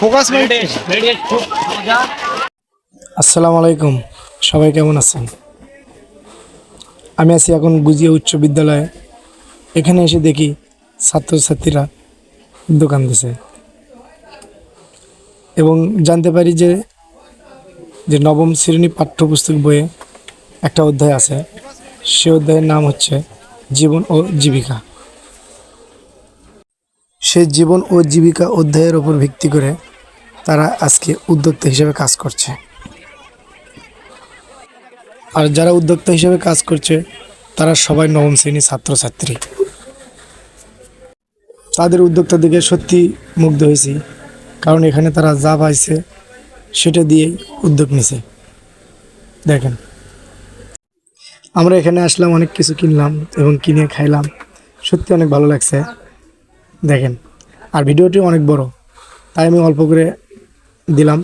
Focus আসসালামু আলাইকুম। সবাই কেমন আছেন? আমি আছি এখন গুজিয়া উচ্চ বিদ্যালয়ে। এখানে এসে দেখি ছাত্রছাত্রীরা দোকান দিছে। এবং জানতে পারি যে যে নবম শ্রেণি পাঠ্যপুস্তক বইয়ে একটা অধ্যায় আছে। সে অধ্যায়ের নাম হচ্ছে জীবন ও জীবিকা। সেই জীবন ও জীবিকা অধ্যায়ের ওপর ভিত্তি করে তারা আজকে উদ্যোক্তা হিসেবে কাজ করছে। আর যারা উদ্যোক্তা হিসেবে কাজ করছে, তারা সবাই নবম শ্রেণির ছাত্রছাত্রী। তাদের উদ্যোক্তা দিকে সত্যি মুগ্ধ হয়েছি, কারণ এখানে তারা যা পাইছে, সেটা দিয়েই উদ্যোগ নিছে। দেখেন, আমরা এখানে আসলাম, অনেক কিছু কিনলাম এবং কিনে খাইলাম। সত্যি অনেক ভালো লাগছে। দেখেন আর ভিডিওটি অনেক বড়। তাই আমি অল্প করে দিলাম।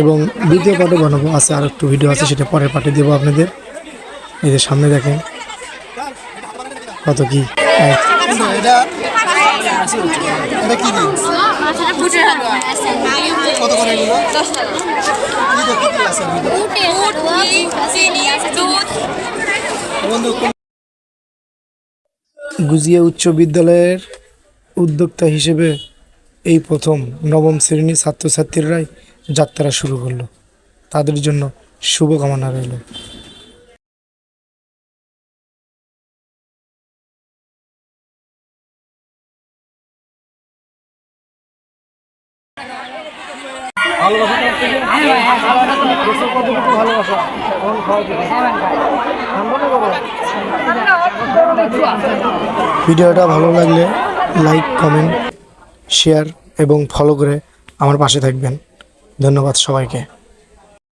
এবং দ্বিতীয় পার্টে বানাবো। আছে আর একটু ভিডিও আছে, সেটা পরের পার্টে দেবো আপনাদের। এই যে সামনে দেখেন, কত কি? গুজিয়া উচ্চ বিদ্যালয়ের উদ্যোক্তা হিসেবে এই প্রথম নবম শ্রেণির ছাত্রছাত্রীরাই যাত্রা শুরু করল। তাদের জন্য শুভকামনা রইল। ভিডিওটা ভালো লাগলে লাইক কমেন্ট শেয়ার এবং ফলো করে আমার পাশে থাকবেন। ধন্যবাদ সবাইকে।